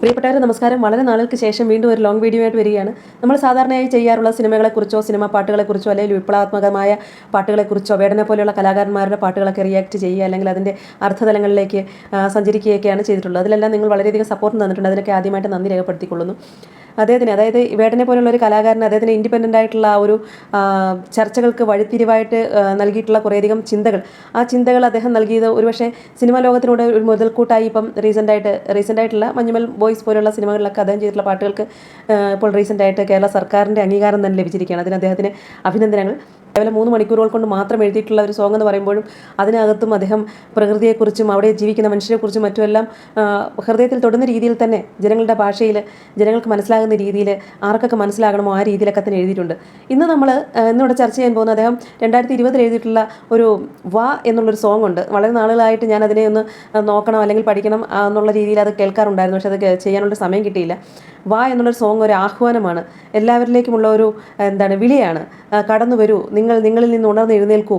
പ്രിയപ്പെട്ടവരെ നമസ്കാരം. വളരെ നാളുകൾക്ക് ശേഷം വീണ്ടും ഒരു ലോങ് വീഡിയോ ആയിട്ട് വരികയാണ്. നമ്മൾ സാധാരണയായി ചെയ്യാറുള്ള സിനിമകളെക്കുറിച്ചോ സിനിമ പാട്ടുകളെക്കുറിച്ചോ അല്ലെങ്കിൽ വിപ്ലവാത്മകമായ പാട്ടുകളെക്കുറിച്ചോ വേടനെ പോലെയുള്ള കലാകാരന്മാരുടെ പാട്ടുകളൊക്കെ റിയാക്ട് ചെയ്യുക അല്ലെങ്കിൽ അതിന്റെ അർത്ഥതലങ്ങളിലേക്ക് സഞ്ചരിക്കുകയൊക്കെയാണ് ചെയ്തിട്ടുള്ളത്. അതിലെല്ലാം നിങ്ങൾ വളരെയധികം സപ്പോർട്ട് തന്നിട്ടുണ്ട്. അതിനൊക്കെ ആദ്യമായിട്ട് നന്ദി രേഖപ്പെടുത്തിക്കൊള്ളുന്നു. അദ്ദേഹത്തിന് അതായത് വേടനെ പോലുള്ള ഒരു കലാകാരൻ അദ്ദേഹത്തിന് ഇൻഡിപെൻഡന്റ് ആയിട്ടുള്ള ആ ഒരു ചർച്ചകൾക്ക് വഴിത്തിരിവായിട്ട് നൽകിയിട്ടുള്ള കുറേയധികം ചിന്തകൾ. ആ ചിന്തകൾ അദ്ദേഹം നൽകിയത് ഒരുപക്ഷെ സിനിമാ ലോകത്തിനോട് ഒരു മുതൽക്കൂട്ടായി ഇപ്പം റീസെന്റ് ആയിട്ട് ആയിട്ടുള്ള മഞ്ഞുമൽ ബോയ്സ് പോലുള്ള സിനിമകളിലൊക്കെ അദ്ദേഹം ചെയ്തിട്ടുള്ള പാട്ടുകൾക്ക് ഇപ്പോൾ റീസെന്റ് ആയിട്ട് കേരള സർക്കാരിന്റെ അംഗീകാരം തന്നെ ലഭിച്ചിരിക്കുകയാണ്. അതിന് അദ്ദേഹത്തിന് അഭിനന്ദനങ്ങൾ. കേവലം മൂന്ന് മണിക്കൂറുകൾ കൊണ്ട് മാത്രം എഴുതിയിട്ടുള്ള ഒരു സോങ് എന്ന് പറയുമ്പോഴും അതിനകത്തും അദ്ദേഹം പ്രകൃതിയെക്കുറിച്ചും അവിടെ ജീവിക്കുന്ന മനുഷ്യരെക്കുറിച്ചും മറ്റുമെല്ലാം ഹൃദയത്തിൽ തൊടുന്ന രീതിയിൽ തന്നെ ജനങ്ങളുടെ ഭാഷയിൽ ജനങ്ങൾക്ക് മനസ്സിലാകുന്ന രീതിയിൽ ആർക്കൊക്കെ മനസ്സിലാകണമോ ആ രീതിയിലൊക്കെ തന്നെ എഴുതിയിട്ടുണ്ട്. ഇന്ന് നമ്മൾ ഇന്നിവിടെ ചർച്ച ചെയ്യാൻ പോകുന്ന അദ്ദേഹം രണ്ടായിരത്തി ഇരുപതിൽ എഴുതിയിട്ടുള്ള ഒരു വാ എന്നുള്ളൊരു സോങ് ഉണ്ട്. വളരെ നാളുകളായിട്ട് ഞാൻ അതിനെ ഒന്ന് നോക്കണം അല്ലെങ്കിൽ പഠിക്കണം എന്നുള്ള രീതിയിൽ അത് കേൾക്കാറുണ്ടായിരുന്നു. പക്ഷെ അത് ചെയ്യാനുള്ള സമയം കിട്ടിയില്ല. വാ എന്നുള്ളൊരു സോങ് ഒരു ആഹ്വാനമാണ്. എല്ലാവരിലേക്കുമുള്ള ഒരു എന്താണ് വിളിയാണ്. കടന്നു വരൂ നിങ്ങൾ നിങ്ങളിൽ നിന്ന് ഉണർന്ന് എഴുന്നേൽക്കൂ.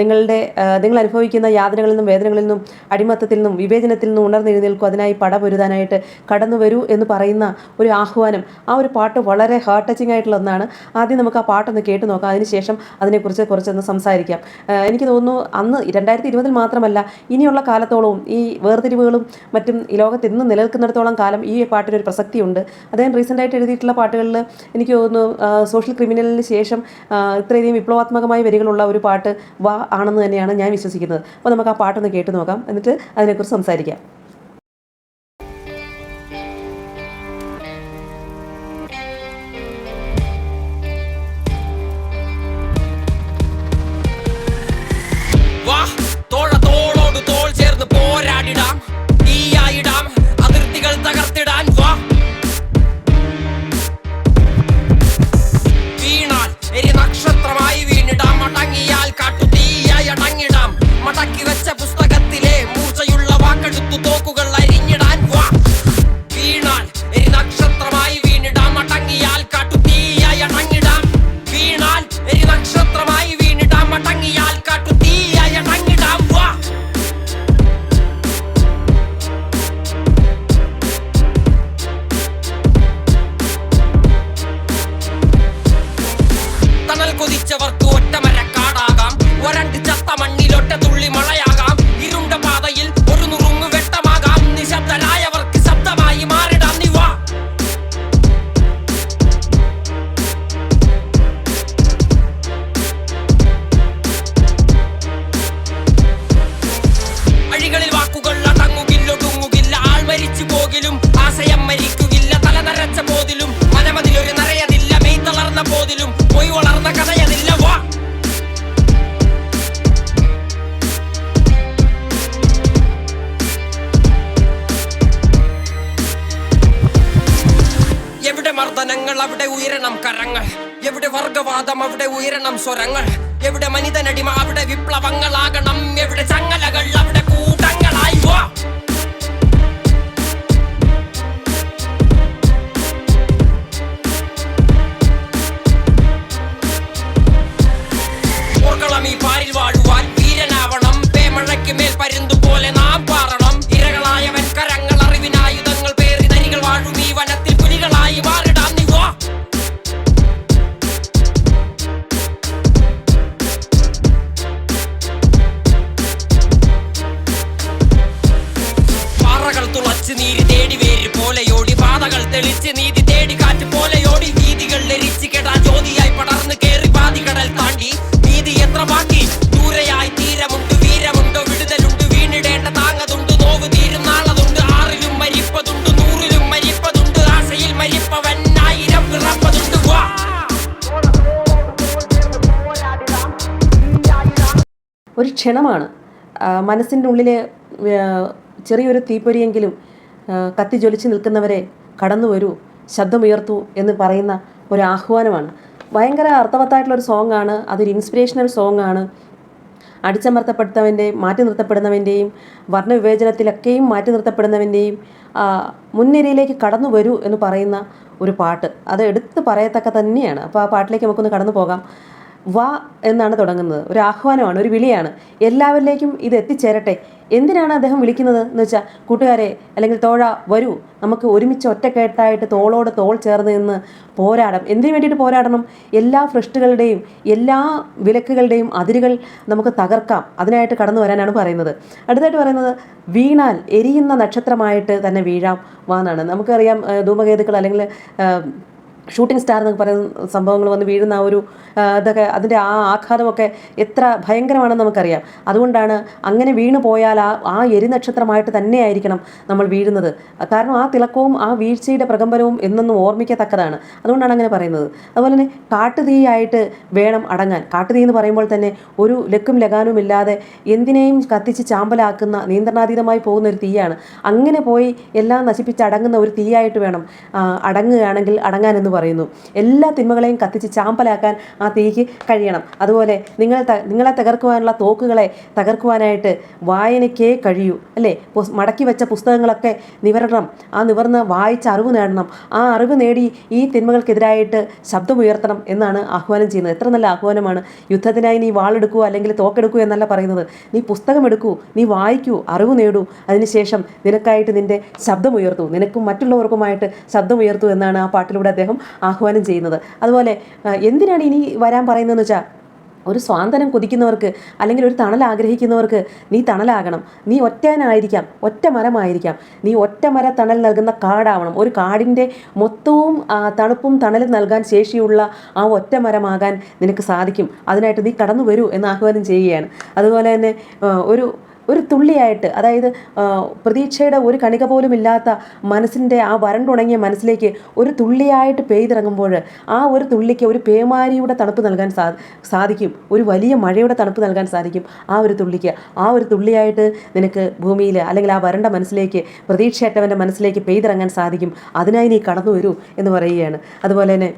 നിങ്ങളുടെ നിങ്ങൾ അനുഭവിക്കുന്ന യാതനകളിൽ നിന്നും വേദനകളിൽ നിന്നും അടിമത്തത്തിൽ നിന്നും വിവേചനത്തിൽ നിന്നും ഉണർന്ന് എഴുന്നേൽക്കൂ. അതിനായി പടപൊരുതാനായിട്ട് കടന്നു വരൂ എന്ന് പറയുന്ന ഒരു ആഹ്വാനം. ആ ഒരു പാട്ട് വളരെ ഹാർട്ട് ടച്ചിങ് ആയിട്ടുള്ള ഒന്നാണ്. ആദ്യം നമുക്ക് ആ പാട്ടൊന്ന് കേട്ട് നോക്കാം. അതിനുശേഷം അതിനെക്കുറിച്ച് കുറച്ചൊന്ന് സംസാരിക്കാം. എനിക്ക് തോന്നുന്നു അന്ന് രണ്ടായിരത്തി ഇരുപതിൽ മാത്രമല്ല ഇനിയുള്ള കാലത്തോളവും ഈ വേർതിരിവുകളും മറ്റും ഈ ലോകത്ത് ഇന്ന് നിലനിൽക്കുന്നിടത്തോളം കാലം ഈ പാട്ടിനൊരു പ്രസക്തിയുണ്ട്. അദ്ദേഹം റീസെന്റായിട്ട് എഴുതിയിട്ടുള്ള പാട്ടുകളിൽ എനിക്ക് തോന്നുന്നു സോഷ്യൽ ക്രിമിനലിന് ശേഷം ഇത്രയധികം ഇത്രയധികം വിപ്ലവാത്മകമായ വരികളുള്ള ഒരു പാട്ട് വാ ആണെന്ന് തന്നെയാണ് ഞാൻ വിശ്വസിക്കുന്നത്. അപ്പോൾ നമുക്ക് ആ പാട്ടൊന്ന് കേട്ട് നോക്കാം. എന്നിട്ട് അതിനെക്കുറിച്ച് സംസാരിക്കാം. സ്വരങ്ങൾ. എവിടെ മനിതനടിമ അവിടെ വിപ്ലവങ്ങളാകണം. എവിടെ ചങ്ങലകൾ അവിടെ കൂട്ടങ്ങളായി. വാ. ക്ഷണമാണ്. മനസ്സിന്റെ ഉള്ളിലെ ചെറിയൊരു തീപ്പൊരിയെങ്കിലും കത്തി ജ്വലിച്ച് നിൽക്കുന്നവരെ കടന്നു വരൂ ശബ്ദമുയർത്തൂ എന്ന് പറയുന്ന ഒരു ആഹ്വാനമാണ്. ഭയങ്കര അർത്ഥവത്തായിട്ടുള്ള ഒരു സോങ് ആണ് അതൊരു ഇൻസ്പിറേഷണൽ ആണ് അടിച്ചമർത്തപ്പെടുന്നവന്റെയും മാറ്റി നിർത്തപ്പെടുന്നവന്റെയും വർണവിവേചനത്തിലൊക്കെയും മാറ്റി നിർത്തപ്പെടുന്നവന്റെയും മുൻനിരയിലേക്ക് കടന്നു വരൂ എന്ന് പറയുന്ന ഒരു പാട്ട്. അത് എടുത്ത് പറയത്തക്ക തന്നെയാണ്. അപ്പോൾ ആ പാട്ടിലേക്ക് നമുക്കൊന്ന് കടന്നു പോകാം. വാ എന്നാണ് തുടങ്ങുന്നത്. ഒരു ആഹ്വാനമാണ് ഒരു വിളിയാണ്. എല്ലാവരിലേക്കും ഇത് എത്തിച്ചേരട്ടെ. എന്തിനാണ് അദ്ദേഹം വിളിക്കുന്നത് എന്ന് വെച്ചാൽ കൂട്ടുകാരെ അല്ലെങ്കിൽ തോഴ വരൂ. നമുക്ക് ഒരുമിച്ച് ഒറ്റക്കെട്ടായിട്ട് തോളോട് തോൾ ചേർന്ന് നിന്ന് പോരാടാം എന്തിനു വേണ്ടിയിട്ട് പോരാടണം? എല്ലാ ഫ്രഷ്ടുകളുടെയും എല്ലാ വിലക്കുകളുടെയും അതിരുകൾ നമുക്ക് തകർക്കാം. അതിനായിട്ട് കടന്നു വരാനാണ് പറയുന്നത്. അടുത്തായിട്ട് പറയുന്നത് വീണാൽ എരിയുന്ന നക്ഷത്രമായിട്ട് തന്നെ വീഴാം വാന്നാണ് നമുക്കറിയാം ധൂമകേതുക്കൾ അല്ലെങ്കിൽ ഷൂട്ടിംഗ് സ്റ്റാർ എന്നൊക്കെ പറയുന്ന സംഭവങ്ങൾ വന്ന് വീഴുന്ന ആ ഒരു ഇതൊക്കെ അതിന്റെ ആ ആഘാതമൊക്കെ എത്ര ഭയങ്കരമാണെന്ന് നമുക്കറിയാം. അതുകൊണ്ടാണ് അങ്ങനെ വീണു പോയാൽ ആ ആ എരിനക്ഷത്രമായിട്ട് തന്നെയായിരിക്കണം നമ്മൾ വീഴുന്നത്. കാരണം ആ തിളക്കവും ആ വീഴ്ചയുടെ പ്രകമ്പനവും എന്നൊന്നും ഓർമ്മിക്കത്തക്കതാണ്. അതുകൊണ്ടാണ് അങ്ങനെ പറയുന്നത്. അതുപോലെ തന്നെ കാട്ടുതീയായിട്ട് വേണം അടങ്ങാൻ. കാട്ടുതീ എന്ന് പറയുമ്പോൾ തന്നെ ഒരു ലക്കും ലഗാനും ഇല്ലാതെ എന്തിനേയും കത്തിച്ച് ചാമ്പലാക്കുന്ന നിയന്ത്രണാതീതമായി പോകുന്ന ഒരു തീയാണ്. അങ്ങനെ പോയി എല്ലാം നശിപ്പിച്ച് അടങ്ങുന്ന ഒരു തീയായിട്ട് വേണം അടങ്ങുകയാണെങ്കിൽ അടങ്ങാൻ എന്ന് പറയുന്നു. എല്ലാ തിന്മകളെയും കത്തിച്ച് ചാമ്പലാക്കാൻ ആ തീക്ക് കഴിയണം. അതുപോലെ നിങ്ങൾ നിങ്ങളെ തകർക്കുവാനുള്ള തോക്കുകളെ തകർക്കുവാനായിട്ട് വായനയ്ക്കേ കഴിയൂ. അല്ലേ? മടക്കി വെച്ച പുസ്തകങ്ങളൊക്കെ നിവരണം. ആ നിവർന്ന് വായിച്ച് അറിവ് നേടണം. ആ അറിവ് നേടി ഈ തിന്മകൾക്കെതിരായിട്ട് ശബ്ദമുയർത്തണം എന്നാണ് ആഹ്വാനം ചെയ്യുന്നത്. എത്ര നല്ല ആഹ്വാനമാണ്. യുദ്ധത്തിനായി നീ വാളെടുക്കൂ അല്ലെങ്കിൽ തോക്കെടുക്കൂ എന്നല്ല പറയുന്നത്. നീ പുസ്തകം എടുക്കൂ നീ വായിക്കൂ അറിവ് നേടൂ. അതിനുശേഷം നിനക്കായിട്ട് നിന്റെ ശബ്ദമുയർത്തൂ. നിനക്കും മറ്റുള്ളവർക്കുമായിട്ട് ശബ്ദമുയർത്തൂ എന്നാണ് ആ പാട്ടിലൂടെ അദ്ദേഹം ആഹ്വാനം ചെയ്യുന്നത്. അതുപോലെ എന്തിനാണ് ഇനി വരാൻ പറയുന്നതെന്ന് വെച്ചാൽ ഒരു സ്വാതന്ത്ര്യം കൊതിക്കുന്നവർക്ക് അല്ലെങ്കിൽ ഒരു തണൽ ആഗ്രഹിക്കുന്നവർക്ക് നീ തണലാകണം. നീ ഒറ്റനായിരിക്കാം ഒറ്റ മരമായിരിക്കാം. നീ ഒറ്റ മര തണൽ നൽകുന്ന കാടാവണം. ഒരു കാടിന്റെ മൊത്തവും തണുപ്പും തണലും നൽകാൻ ശേഷിയുള്ള ആ ഒറ്റ മരമാകാൻ നിനക്ക് സാധിക്കും. അതിനായിട്ട് നീ കടന്നു വരൂ എന്ന് ആഹ്വാനം ചെയ്യുകയാണ്. അതുപോലെ തന്നെ ഒരു ഒരു തുള്ളിയായിട്ട് അതായത് പ്രതീക്ഷയുടെ ഒരു കണിക പോലും ഇല്ലാത്ത മനസ്സിന്റെ ആ വരണ്ടുണങ്ങിയ മനസ്സിലേക്ക് ഒരു തുള്ളിയായിട്ട് പെയ്തിറങ്ങുമ്പോൾ ആ ഒരു തുള്ളിക്ക് ഒരു പേമാരിയുടെ തണുപ്പ് നൽകാൻ സാ സാധിക്കും. ഒരു വലിയ മഴയുടെ തണുപ്പ് നൽകാൻ സാധിക്കും ആ ഒരു തുള്ളിക്ക്. ആ ഒരു തുള്ളിയായിട്ട് നിനക്ക് ഭൂമിയിൽ അല്ലെങ്കിൽ ആ വരണ്ട മനസ്സിലേക്ക് പ്രതീക്ഷയറ്റവന്റെ മനസ്സിലേക്ക് പെയ്തിറങ്ങാൻ സാധിക്കും. അതിനായി നീ കടന്നു വരൂ എന്ന് പറയുകയാണ്. അതുപോലെ തന്നെ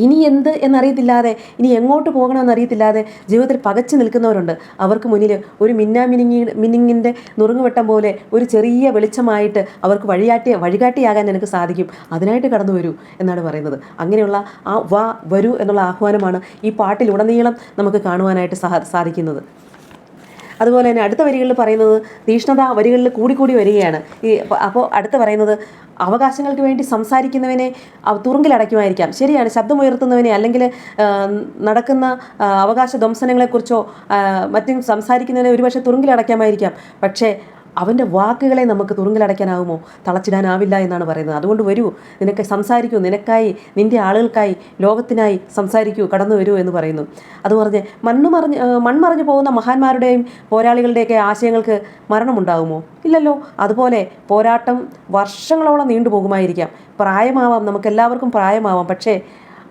ഇനി എന്ത് എന്നറിയത്തില്ലാതെ ഇനി എങ്ങോട്ട് പോകണമെന്നറിയത്തില്ലാതെ ജീവിതത്തിൽ പകച്ചു നിൽക്കുന്നവരുണ്ട്. അവർക്ക് മുന്നിൽ ഒരു മിന്നാ മിനിങ്ങി മിനിങ്ങിന്റെ നുറുങ്ങുവെട്ടം പോലെ ഒരു ചെറിയ വെളിച്ചമായിട്ട് അവർക്ക് വഴികാട്ടി വഴികാട്ടിയാകാൻ എനിക്ക് സാധിക്കും. അതിനായിട്ട് കടന്നു വരൂ എന്നാണ് പറയുന്നത്. അങ്ങനെയുള്ള ആ വാ വരൂ എന്നുള്ള ആഹ്വാനമാണ് ഈ പാട്ടിലുടനീളം നമുക്ക് കാണുവാനായിട്ട് സാധിക്കുന്നത്. അതുപോലെ തന്നെ അടുത്ത വരികളിൽ പറയുന്നത് തീഷ്ണത വരികളിൽ കൂടിക്കൂടി വരികയാണ്. ഈ അപ്പോൾ അടുത്ത് പറയുന്നത് അവകാശങ്ങൾക്ക് വേണ്ടി സംസാരിക്കുന്നവനെ തുറുങ്കിലടയ്ക്കുമായിരിക്കാം ശരിയാണ് ശബ്ദമുയർത്തുന്നവനെ അല്ലെങ്കിൽ നടക്കുന്ന അവകാശ ധ്വംസനങ്ങളെക്കുറിച്ചോ ആ, മറ്റും സംസാരിക്കുന്നവനെ ഒരുപക്ഷെ തുറുങ്കിലടയ്ക്കാമായിരിക്കാം പക്ഷേ അവന്റെ വാക്കുകളെ നമുക്ക് തുറുങ്കിലടയ്ക്കാനാവുമോ? തളച്ചിടാനാവില്ല എന്നാണ് പറയുന്നത്. അതുകൊണ്ട് വരൂ നിനക്ക് സംസാരിക്കൂ നിനക്കായി നിന്റെ ആളുകൾക്കായി ലോകത്തിനായി സംസാരിക്കൂ കടന്നു വരൂ എന്ന് പറയുന്നു. അത് പറഞ്ഞ് മണ്ണ് മറിഞ്ഞ് മൺമറിഞ്ഞു പോകുന്ന മഹാന്മാരുടെയും പോരാളികളുടെയൊക്കെ ആശയങ്ങൾക്ക് മരണമുണ്ടാകുമോ ഇല്ലല്ലോ. അതുപോലെ പോരാട്ടം വർഷങ്ങളോളം നീണ്ടുപോകുമായിരിക്കാം. പ്രായമാവാം. നമുക്കെല്ലാവർക്കും പ്രായമാവാം. പക്ഷേ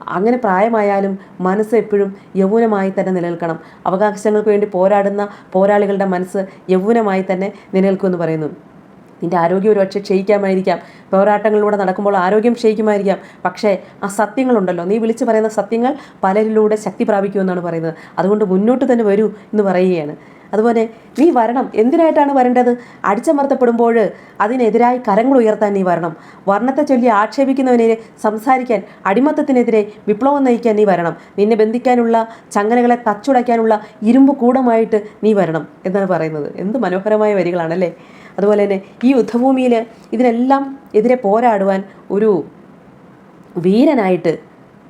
അങ്ങനെ പ്രായമായാലും മനസ്സ് എപ്പോഴും യൗവനമായി തന്നെ നിലനിൽക്കണം. അവകാശങ്ങൾക്ക് വേണ്ടി പോരാടുന്ന പോരാളികളുടെ മനസ്സ് യൗവനമായി തന്നെ നിലനിൽക്കുമെന്ന് പറയുന്നു. നിന്റെ ആരോഗ്യം ഒരുപക്ഷെ ക്ഷയിക്കാമായിരിക്കാം. പോരാട്ടങ്ങളിലൂടെ നടക്കുമ്പോൾ ആരോഗ്യം ക്ഷയിക്കുമായിരിക്കാം. പക്ഷേ ആ സത്യങ്ങളുണ്ടല്ലോ. നീ വിളിച്ചു പറയുന്ന സത്യങ്ങൾ പലരിലൂടെ ശക്തി പ്രാപിക്കുമെന്നാണ് പറയുന്നത്. അതുകൊണ്ട് മുന്നോട്ട് തന്നെ വരൂ എന്ന് പറയുകയാണ്. അതുപോലെ നീ വരണം. എന്തിനായിട്ടാണ് വരേണ്ടത്? അടിച്ചമർത്തപ്പെടുമ്പോൾ അതിനെതിരായി കരങ്ങൾ ഉയർത്താൻ നീ വരണം. വർണത്തെ ചൊല്ലി ആക്ഷേപിക്കുന്നവനെ സംസാരിക്കാൻ അടിമത്തത്തിനെതിരെ വിപ്ലവം നയിക്കാൻ നീ വരണം. നിന്നെ ബന്ധിക്കാനുള്ള ചങ്ങലകളെ തച്ചുടയ്ക്കാനുള്ള ഇരുമ്പ് കൂടമായിട്ട് നീ വരണം എന്നാണ് പറയുന്നത്. എന്ത് മനോഹരമായ വരികളാണല്ലേ? അതുപോലെ തന്നെ ഈ യുദ്ധഭൂമിയിൽ ഇതിനെല്ലാം എതിരെ പോരാടുവാൻ ഒരു വീരനായിട്ട്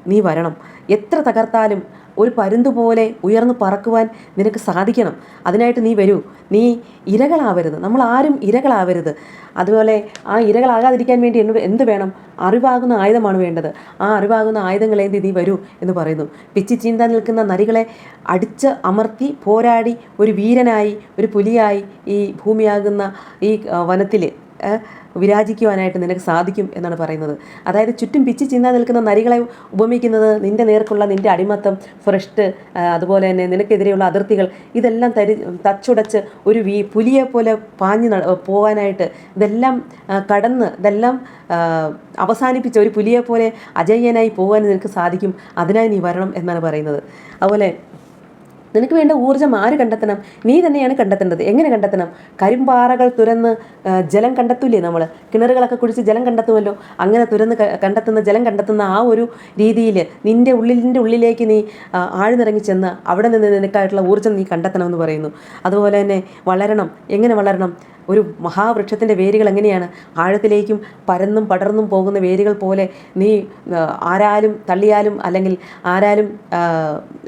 നീ വരണം. എത്ര തകർത്താലും ഒരു പരുന്ത് പോലെ ഉയർന്നു പറക്കുവാൻ നിനക്ക് സാധിക്കണം. അതിനായിട്ട് നീ വരൂ. നീ ഇരകളാവരുത്. നമ്മൾ ആരും ഇരകളാവരുത്. അതുപോലെ ആ ഇരകളാകാതിരിക്കാൻ വേണ്ടി എന്നോട് എന്ത് വേണം? അറിവാകുന്ന ആയുധമാണ് വേണ്ടത്. ആ അറിവാകുന്ന ആയുധങ്ങളേന്തി നീ വരൂ എന്ന് പറയുന്നു. പിച്ചി ചീന്താൻ നിൽക്കുന്ന നരികളെ അടിച്ച് അമർത്തി പോരാടി ഒരു വീരനായി ഒരു പുലിയായി ഈ ഭൂമിയാകുന്ന ഈ വനത്തിൽ വിരാജിക്കുവാനായിട്ട് നിനക്ക് സാധിക്കും എന്നാണ് പറയുന്നത്. അതായത് ചുറ്റും പിച്ചി ചിന്താൻ നിൽക്കുന്ന നരികളെ ഉപമിക്കുന്നത് നിന്റെ നേർക്കുള്ള നിന്റെ അടിമത്തം ഫ്രഷ്ട് അതുപോലെ തന്നെ നിനക്കെതിരെയുള്ള അതിർത്തികൾ ഇതെല്ലാം തരി തച്ചുടച്ച് ഒരു വീ പുലിയെ പോലെ പാഞ്ഞു പോകാനായിട്ട് ഇതെല്ലാം കടന്ന് ഇതെല്ലാം അവസാനിപ്പിച്ച ഒരു പുലിയെ പോലെ അജയ്യനായി പോകാൻ നിനക്ക് സാധിക്കും. അതിനായി നീ വരണം എന്നാണ് പറയുന്നത്. അതുപോലെ നിനക്ക് വേണ്ട ഊർജം ആര് കണ്ടെത്തണം? നീ തന്നെയാണ് കണ്ടെത്തേണ്ടത്. എങ്ങനെ കണ്ടെത്തണം? കരിമ്പാറകൾ തുരന്ന് ജലം കണ്ടെത്തൂലേ നമ്മൾ കിണറുകളൊക്കെ കുഴിച്ച് ജലം കണ്ടെത്തുമല്ലോ? അങ്ങനെ തുരന്ന് കണ്ടെത്തുന്ന ജലം കണ്ടെത്തുന്ന ആ ഒരു രീതിയിൽ നിന്റെ ഉള്ളിലിന്റെ ഉള്ളിലേക്ക് നീ ആഴ്ന്നിറങ്ങി ചെന്ന് അവിടെ നിന്ന് നിനക്കായിട്ടുള്ള ഊർജം നീ കണ്ടെത്തണമെന്ന് പറയുന്നു. അതുപോലെ തന്നെ വളരണം. എങ്ങനെ വളരണം? ഒരു മഹാവൃക്ഷത്തിന്റെ വേരുകൾ എങ്ങനെയാണ്? ആഴത്തിലേക്കും പരന്നും പടർന്നും പോകുന്ന വേരുകൾ പോലെ നീ ആരാലും തള്ളിയാലും അല്ലെങ്കിൽ ആരാലും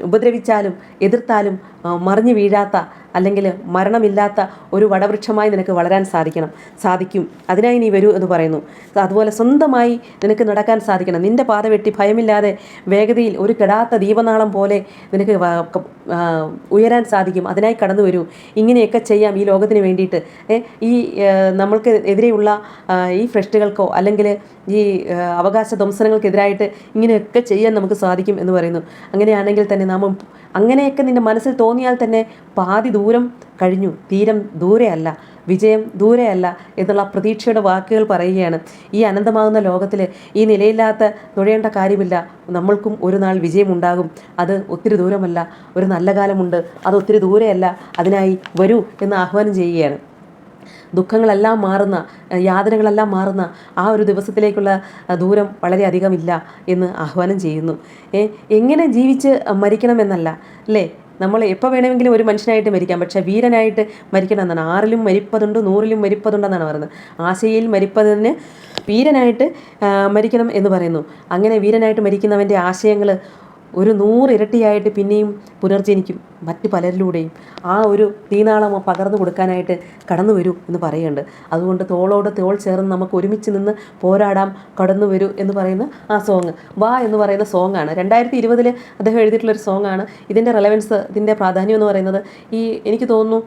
ഉപദ്രവിച്ചാലും എതിർത്താലും ആ, മറിഞ്ഞു വീഴാത്ത അല്ലെങ്കിൽ മരണമില്ലാത്ത ഒരു വടവൃക്ഷമായി നിനക്ക് വളരാൻ സാധിക്കണം. സാധിക്കും. അതിനായി നീ വരൂ എന്ന് പറയുന്നു. അതുപോലെ സ്വന്തമായി നിനക്ക് നടക്കാൻ സാധിക്കണം. നിന്റെ പാത വെട്ടി ഭയമില്ലാതെ വേഗതയിൽ ഒരു കെടാത്ത ദീപനാളം പോലെ നിനക്ക് ഉയരാൻ സാധിക്കും. അതിനായി കടന്നു വരൂ. ഇങ്ങനെയൊക്കെ ചെയ്യാം ഈ ലോകത്തിന് വേണ്ടിയിട്ട്. ഈ നമ്മൾക്ക് എതിരെയുള്ള ഈ ഫ്രഷ്ടുകൾക്കോ അല്ലെങ്കിൽ ഈ അവകാശ ധ്വംസനങ്ങൾക്കെതിരായിട്ട് ഇങ്ങനെയൊക്കെ ചെയ്യാൻ നമുക്ക് സാധിക്കും എന്ന് പറയുന്നു. അങ്ങനെയാണെങ്കിൽ തന്നെ നാം അങ്ങനെയൊക്കെ നിന്റെ മനസ്സിൽ തോന്നിയാൽ തന്നെ പാതി ദൂരം കഴിഞ്ഞു. തീരം ദൂരെയല്ല വിജയം ദൂരെയല്ല എന്നുള്ള പ്രതീക്ഷയുടെ വാക്കുകൾ പറയുകയാണ് ഈ അനന്തമാകുന്ന ലോകത്തിൽ ഈ നിലയില്ലാത്ത നുഴയേണ്ട കാര്യമില്ല. നമ്മൾക്കും ഒരു നാൾ വിജയമുണ്ടാകും. അത് ഒത്തിരി ദൂരമല്ല ഒരു നല്ല കാലമുണ്ട്. അത് ഒത്തിരി ദൂരെയല്ല. അതിനായി വരൂ എന്ന് ആഹ്വാനം ചെയ്യുകയാണ്. ദുഃഖങ്ങളെല്ലാം മാറുന്ന യാതനകളെല്ലാം മാറുന്ന ആ ഒരു ദിവസത്തിലേക്കുള്ള ദൂരം വളരെയധികം ഇല്ല എന്ന് ആഹ്വാനം ചെയ്യുന്നു. എങ്ങനെ ജീവിച്ച് മരിക്കണമെന്നല്ല അല്ലേ? നമ്മൾ എപ്പോൾ വേണമെങ്കിലും ഒരു മനുഷ്യനായിട്ട് മരിക്കാം. പക്ഷേ വീരനായിട്ട് മരിക്കണം എന്നാണ്. ആറിലും മരിപ്പതുണ്ട് നൂറിലും മരിപ്പതുണ്ടെന്നാണ് പറയുന്നത്. ആശയിൽ മരിപ്പതിന് വീരനായിട്ട് മരിക്കണം എന്ന് പറയുന്നു. അങ്ങനെ വീരനായിട്ട് മരിക്കുന്നവന്റെ ആശയങ്ങൾ ഒരു നൂറിരട്ടിയായിട്ട് പിന്നെയും പുനർജനിക്കും മറ്റ് പലരിലൂടെയും. ആ ഒരു തീനാളം പകർന്നു കൊടുക്കാനായിട്ട് കടന്നു വരൂ എന്ന് പറയുന്നുണ്ട്. അതുകൊണ്ട് തോളോട് തോൾ ചേർന്ന് നമുക്ക് ഒരുമിച്ച് നിന്ന് പോരാടാം കടന്നു വരൂ എന്ന് പറയുന്ന ആ സോങ് വാ എന്ന് പറയുന്ന സോങ്ങാണ് രണ്ടായിരത്തി ഇരുപതിൽ അദ്ദേഹം എഴുതിയിട്ടുള്ളൊരു സോങ്ങാണ് ഇതിന്റെ റെലവൻസ് ഇതിന്റെ പ്രാധാന്യം എന്ന് പറയുന്നത് ഈ എനിക്ക് തോന്നുന്നു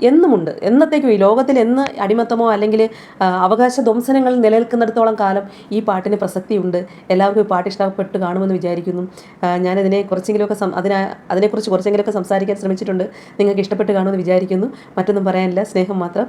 എന്നുമുണ്ട്. എന്നത്തേക്കും ഈ ലോകത്തിൽ എന്ന് അടിമത്തമോ അല്ലെങ്കിൽ അവകാശ ധ്വംസനങ്ങൾ നിലനിൽക്കുന്നിടത്തോളം കാലം ഈ പാട്ടിന് പ്രസക്തിയുണ്ട്. എല്ലാവർക്കും ഈ പാട്ട് ഇഷ്ടപ്പെട്ട് കാണുമെന്ന് വിചാരിക്കുന്നു. ഞാനതിനെ കുറച്ചെങ്കിലുമൊക്കെ സം അതിനെ അതിനെക്കുറിച്ച് കുറച്ചെങ്കിലുമൊക്കെ സംസാരിക്കാൻ ശ്രമിച്ചിട്ടുണ്ട്. നിങ്ങൾക്ക് ഇഷ്ടപ്പെട്ട് കാണുമെന്ന് വിചാരിക്കുന്നു. മറ്റൊന്നും പറയാനില്ല. സ്നേഹം മാത്രം.